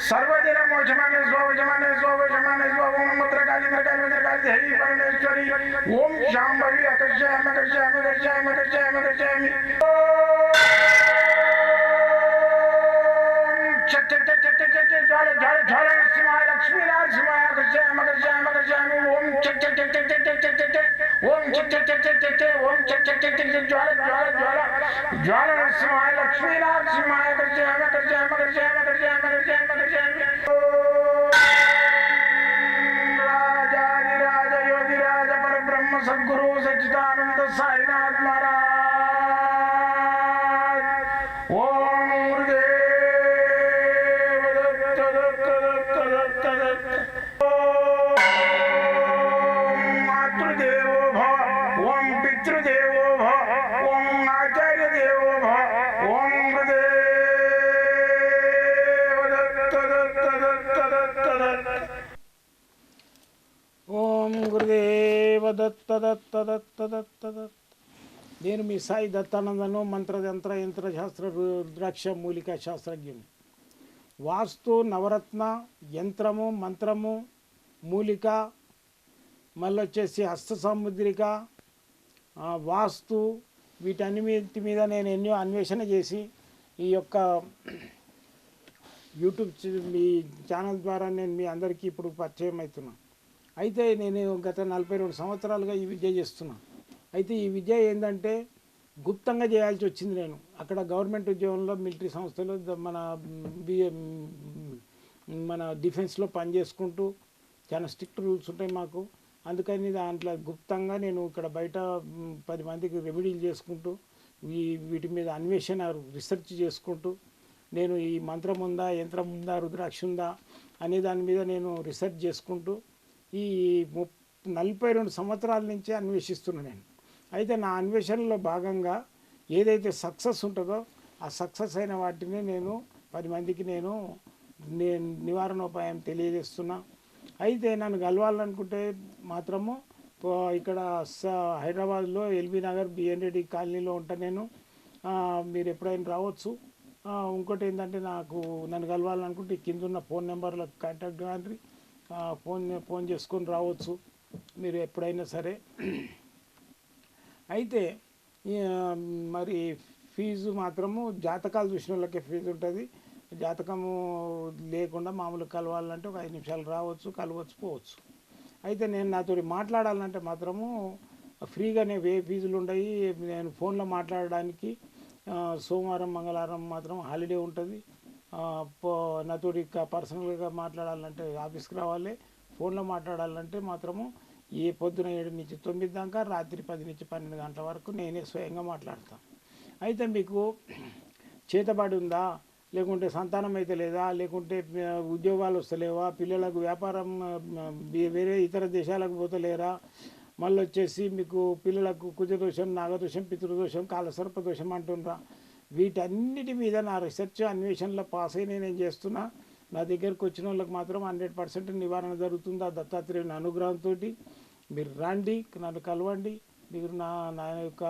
सर्वदिन मोजमाने मत्र स्वजमाने मत्र कालिंद्र मत्र काल हरि परमेश्वरी, ओम शाम भवी अकश्याम अकश्याम अकश्याम अकश्याम अकश्यामी జల జల జల నరసింహాయ లక్ష్మీ నరసింహాయ కృష్ణ కృష్ణ కృష్ణ ఓం చక్ చక్ చక్ చక్ చక్ చక్ చక్ ఓం చక్ చక్ చక్ చక్ చక్ ఓం చక్ చక్ చక్ జ్వాల జ్వాల జ్వాల జ్వాల నరసింహాయ లక్ష్మీ నరసింహాయ కృష్ణ కృష్ణ కృష్ణ కృష్ణ కృష్ణ కృష్ణ దత్త దత్త దత్త దత్త దత్త నేను మీ సాయి దత్తానందను మంత్రతంత్ర యంత్రశాస్త్ర రుద్రాక్ష మూలిక శాస్త్రజ్ఞుని వాస్తు నవరత్న యంత్రము మంత్రము మూలిక మళ్ళీ వచ్చేసి హస్త సాముద్రిక వాస్తు వీటన్నిటి మీద నేను ఎన్నో అన్వేషణ చేసి ఈ యొక్క యూట్యూబ్ మీ ఛానల్ ద్వారా నేను మీ అందరికీ ఇప్పుడు పరిచయం అవుతున్నాను అయితే నేను గత నలభై రెండు సంవత్సరాలుగా ఈ విద్య చేస్తున్నాను అయితే ఈ విద్య ఏంటంటే గుప్తంగా చేయాల్సి వచ్చింది నేను. అక్కడ గవర్నమెంట్ ఉద్యోగంలో మిలిటరీ సంస్థలో మన బిఏ మన డిఫెన్స్లో పనిచేసుకుంటూ చాలా స్ట్రిక్ట్ రూల్స్ ఉంటాయి మాకు. అందుకని దాంట్లో గుప్తంగా నేను ఇక్కడ బయట పది మందికి రెమెడీలు చేసుకుంటూ ఈ వీటి మీద అన్వేషణ రీసెర్చ్ చేసుకుంటూ నేను ఈ మంత్రం ఉందా యంత్రం ఉందా రుద్రాక్ష ఉందా అనే దాని మీద నేను రీసెర్చ్ చేసుకుంటూ ఈ ముప్ నలభై రెండు సంవత్సరాల నుంచే అన్వేషిస్తున్నాను నేను. అయితే నా అన్వేషణలో భాగంగా ఏదైతే సక్సెస్ ఉంటుందో ఆ సక్సెస్ అయిన వాటిని నేను పది మందికి నేను నేను నివారణోపాయం తెలియజేస్తున్నా. అయితే నన్ను కలవాలనుకుంటే మాత్రము ఇక్కడ స- హైదరాబాద్లో ఎల్బీ నగర్ బిఎన్ రెడ్డి కాలనీలో ఉంటా నేను. మీరు ఎప్పుడైనా రావచ్చు. ఇంకోటి ఏంటంటే నాకు నన్ను కలవాలనుకుంటే కింద ఉన్న ఫోన్ నెంబర్లకు కాంటాక్ట్ కానీ ఫోన్ ఫోన్ చేసుకొని రావచ్చు మీరు ఎప్పుడైనా సరే. అయితే మరి ఫీజు మాత్రము జాతకాలు చూసిన వాళ్ళకే ఫీజు ఉంటుంది. జాతకము లేకుండా మామూలు కలవాలంటే ఒక ఐదు నిమిషాలు రావచ్చు కలవచ్చు పోవచ్చు. అయితే నేను నాతో మాట్లాడాలంటే మాత్రము ఫ్రీగానే వే ఫీజులు ఉన్నాయి నేను ఫోన్లో మాట్లాడడానికి సోమవారం మంగళవారం మాత్రం హాలిడే ఉంటుంది. నాతోటి పర్సనల్గా మాట్లాడాలంటే ఆఫీస్కి రావాలి. ఫోన్లో మాట్లాడాలంటే మాత్రము ఏ పొద్దున ఏడు నుంచి తొమ్మిది దాకా రాత్రి పది నుంచి పన్నెండు గంటల వరకు నేనే స్వయంగా మాట్లాడతాను అయితే మీకు చేతబడి ఉందా? లేకుంటే సంతానం అయితే లేదా? లేకుంటే ఉద్యోగాలు వస్తలేవా? పిల్లలకు వ్యాపారం వేరే ఇతర దేశాలకు పోతలేరా? మళ్ళీ వచ్చేసి మీకు పిల్లలకు కుజదోషం నాగదోషం పితృదోషం కాలసర్పదోషం అంటుండ్రా. వీటన్నిటి మీద నా రీసెర్చ్ అన్వేషణలో పాస్ అయి నేనేం చేస్తున్నా నా దగ్గరకు వచ్చిన వాళ్ళకి మాత్రం హండ్రెడ్ పర్సెంట్ నివారణ జరుగుతుంది. ఆ దత్తాత్రేయుని అనుగ్రహంతో మీరు రండి నన్ను కలవండి. మీరు నా నా యొక్క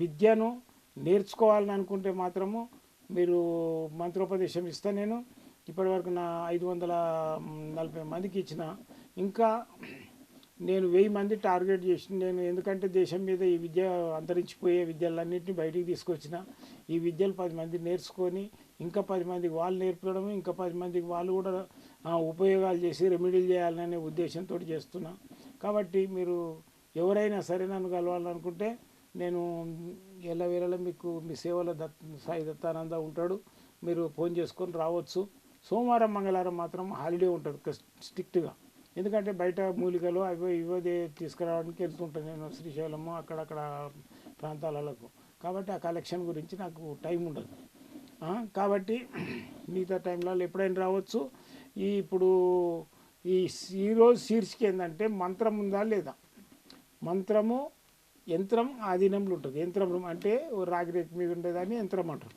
విద్యను నేర్చుకోవాలని అనుకుంటే మాత్రము మీరు మంత్రోపదేశం ఇస్తా నేను. ఇప్పటివరకు నా ఐదు వందల నలభై మందికి ఇచ్చిన. ఇంకా నేను వెయ్యి మంది టార్గెట్ చేసిన నేను ఎందుకంటే దేశం మీద ఈ విద్య అంతరించిపోయే విద్యలన్నింటినీ బయటికి తీసుకొచ్చిన. ఈ విద్యలు పది మంది నేర్చుకొని ఇంకా పది మందికి వాళ్ళు నేర్పడం ఇంకా పది మందికి వాళ్ళు కూడా ఉపయోగాలు చేసి రెమెడీలు చేయాలనే ఉద్దేశంతో చేస్తున్నా. కాబట్టి మీరు ఎవరైనా సరే నన్ను కలవాలనుకుంటే నేను ఎల్లవేళలా మీకు మీ సేవలో దత్ సాయి దత్తానంద ఉంటాడు. మీరు ఫోన్ చేసుకొని రావచ్చు. సోమవారం మంగళవారం మాత్రం హాలిడే ఉంటుంది స్ట్రిక్ట్గా. ఎందుకంటే బయట మూలికలు అవి ఇవోదే తీసుకురావడానికి వెళ్తుంటాను నేను శ్రీశైలము అక్కడక్కడ ప్రాంతాలకు కాబట్టి ఆ కలెక్షన్ గురించి నాకు టైం ఉండదు. కాబట్టి మిగతా టైంలో ఎప్పుడైనా రావచ్చు. ఈ ఇప్పుడు ఈ ఈరోజు శీర్షిక ఏంటంటే మంత్రం ఉందా లేదా? మంత్రము యంత్రం ఆధీనంలో ఉంటుంది. యంత్రం అంటే ఓ రాగిరేఖ మీద ఉండేదాన్ని యంత్రం అంటారు.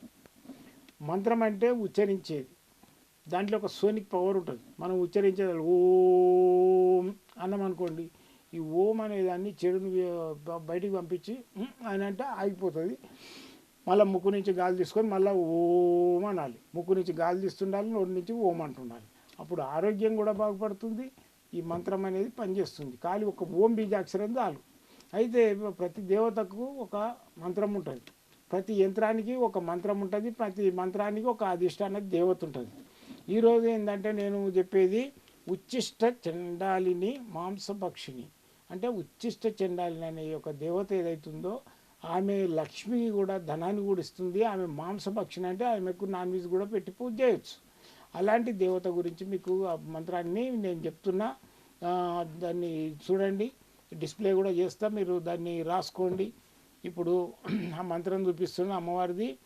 మంత్రం అంటే ఉచ్చరించేది. దాంట్లో ఒక సోనిక్ పవర్ ఉంటుంది. మనం ఉచ్చరించేది ఓం అన్నం అనుకోండి. ఈ ఓం అనేదాన్ని చెడుని బయటికి పంపించి అని అంటే ఆగిపోతుంది. మళ్ళీ ముక్కు నుంచి గాలి తీసుకొని మళ్ళీ ఓం అనాలి. ముక్కు నుంచి గాలి తీస్తుండాలి నోటి నుంచి ఓం అంటుండాలి. అప్పుడు ఆరోగ్యం కూడా బాగుపడుతుంది. ఈ మంత్రం అనేది పనిచేస్తుంది. ఖాళీ ఒక ఓం బీజాక్షరం చాలు. అయితే ప్రతి దేవతకు ఒక మంత్రం ఉంటుంది. ప్రతి యంత్రానికి ఒక మంత్రం ఉంటుంది. ప్రతి మంత్రానికి ఒక అధిష్టాన దేవత ఉంటుంది. ఈరోజు ఏంటంటే నేను చెప్పేది ఉచ్చిష్ట చండాలిని మాంసపక్షిని అంటే ఉచ్చిష్ట చండాలిని అనే ఒక దేవత ఏదైతుందో ఆమె లక్ష్మి కూడా ధనాన్ని కూడా ఇస్తుంది. ఆమె మాంసపక్షిని అంటే ఆమెకు నాన్ వెజ్ కూడా పెట్టి పూజ చేయొచ్చు. అలాంటి దేవత గురించి మీకు ఆ మంత్రాన్ని నేను చెప్తున్నా. దాన్ని చూడండి. డిస్ప్లే కూడా చేస్తా. మీరు దాన్ని రాసుకోండి. ఇప్పుడు ఆ మంత్రం చూపిస్తున్న అమ్మవారిది.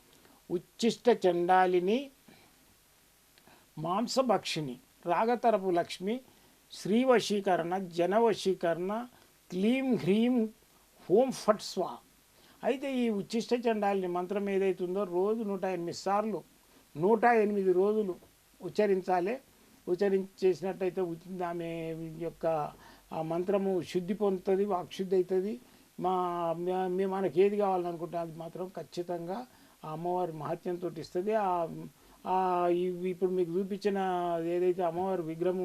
ఉచ్చిష్ట చండాలిని మాంసభక్షిణి రాగతరపు లక్ష్మి శ్రీవశీకరణ జనవశీకరణ క్లీం హ్రీం హోం ఫట్ స్వా. అయితే ఈ ఉచ్చిష్ట చండాలని మంత్రం ఏదైతుందో రోజు నూట ఎనిమిది సార్లు నూట ఎనిమిది రోజులు ఉచ్చరించాలి. ఉచ్చరించేసినట్టయితే ఆమె యొక్క ఆ మంత్రము శుద్ధి పొందుతుంది వాక్శుద్ధి అవుతుంది మా మేము మనకి ఏది కావాలనుకుంటే అది మాత్రం ఖచ్చితంగా ఆ అమ్మవారి మహత్యంతో ఇస్తుంది. ఆ ఇప్పుడు మీకు చూపించిన ఏదైతే అమ్మవారి విగ్రహం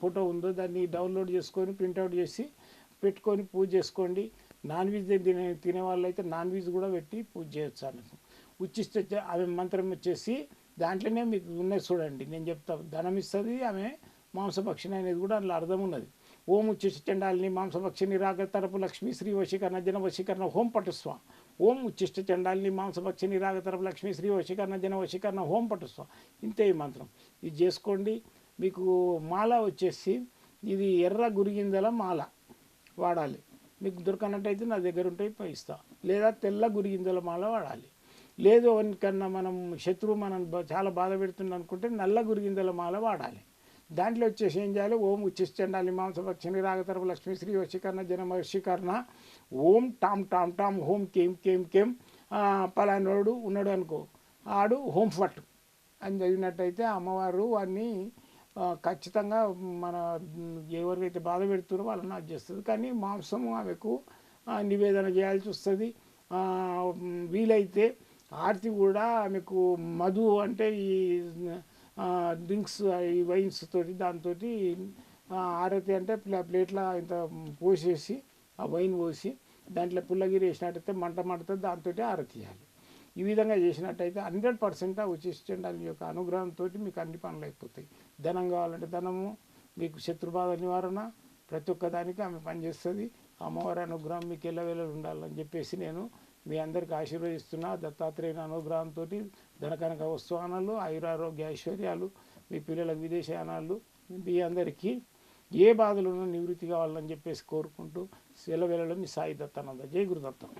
ఫోటో ఉందో దాన్ని డౌన్లోడ్ చేసుకొని ప్రింట్అవుట్ చేసి పెట్టుకొని పూజ చేసుకోండి. నాన్ వెజ్ తినే తినే వాళ్ళు అయితే నాన్ వెజ్ కూడా పెట్టి పూజ చేయొచ్చు ఆమెకు. ఉచ్చిస్తే ఆమె మంత్రం వచ్చేసి దాంట్లోనే మీకు ఉన్నాయి చూడండి. నేను చెప్తా ధనం ఇస్తుంది ఆమె మాంసభక్షణ అనేది కూడా అందులో అర్థం ఉన్నది. ఓం ఉచ్చిష్టండాలని మాంసభక్షిణి రాగ తరపు లక్ష్మి శ్రీ వశీకరణ జన వశీకరణ హోం పటుస్వ. ఓం ఉచ్చిష్ట చండాలిని మాంసభక్షిని రాగ తరపు లక్ష్మి శ్రీ వశీకరణ జన వశీకరణ హోం పటుస్వ. ఇంతే ఈ మంత్రం. ఇది చేసుకోండి. మీకు మాల వచ్చేసి ఇది ఎర్ర గురిగింజల మాల వాడాలి. మీకు దొరకనట్టయితే నా దగ్గర ఉంటాయి ఇస్తా. లేదా తెల్ల గురిగింజల మాల వాడాలి. లేదు ఎవరికన్నా మనం శత్రువు మనం చాలా బాధ పెడుతుంది అనుకుంటే నల్ల గురిగింజల మాల వాడాలి. దాంట్లో వచ్చేసి ఏం చేయాలి? ఓం ఉచ్చిష్టండాలి మాంసపక్షిని రాగతరపు లక్ష్మీ శ్రీ వశీకరణ జనమ వశీకరణ ఓం టామ్ టామ్ టామ్ హోం కేం కేం కేం. పలానోడు ఉన్నాడు అనుకో. ఆడు హోం ఫట్ అని చదివినట్టయితే అమ్మవారు వాడిని ఖచ్చితంగా మన ఎవరికైతే బాధ పెడుతున్నారో వాళ్ళని అది చేస్తుంది. కానీ మాంసము ఆమెకు నివేదన చేయాల్సి వస్తుంది. వీలైతే ఆర్తి కూడా ఆమెకు మధు అంటే ఈ డ్రింక్స్ ఈ వైన్స్ తోటి దాంతో ఆరతి అంటే ప్లే ప్లేట్ల ఇంత పోసేసి ఆ వైన్ పోసి దాంట్లో పుల్లగిరి వేసినట్టయితే మంట మంటతో దాంతో ఆరతి చేయాలి ఈ విధంగా చేసినట్టయితే హండ్రెడ్ పర్సెంట్ ఆ ఉచిష్టండాలి యొక్క అనుగ్రహంతో మీకు అన్ని పనులు అయిపోతాయి. ధనం కావాలంటే ధనము మీకు శత్రుబాధ నివారణ ప్రతి ఒక్క దానికి ఆమె పనిచేస్తుంది. అమ్మవారి అనుగ్రహం మీకు ఎల్లవేళలు ఉండాలని చెప్పేసి నేను మీ అందరికి ఆశీర్వదిస్తున్నా దత్తాత్రేయుని అనుగ్రహంతో ధనకనక వస్తువానాలు ఆయురారోగ్య ఐశ్వర్యాలు మీ పిల్లలకు విదేశయానాలు మీ అందరికీ ఏ బాధలు ఉన్నా నివృత్తి కావాలని చెప్పేసి కోరుకుంటూ సెలవేళలో మీ సాయి దత్తానంద. జై గురుదత్తం.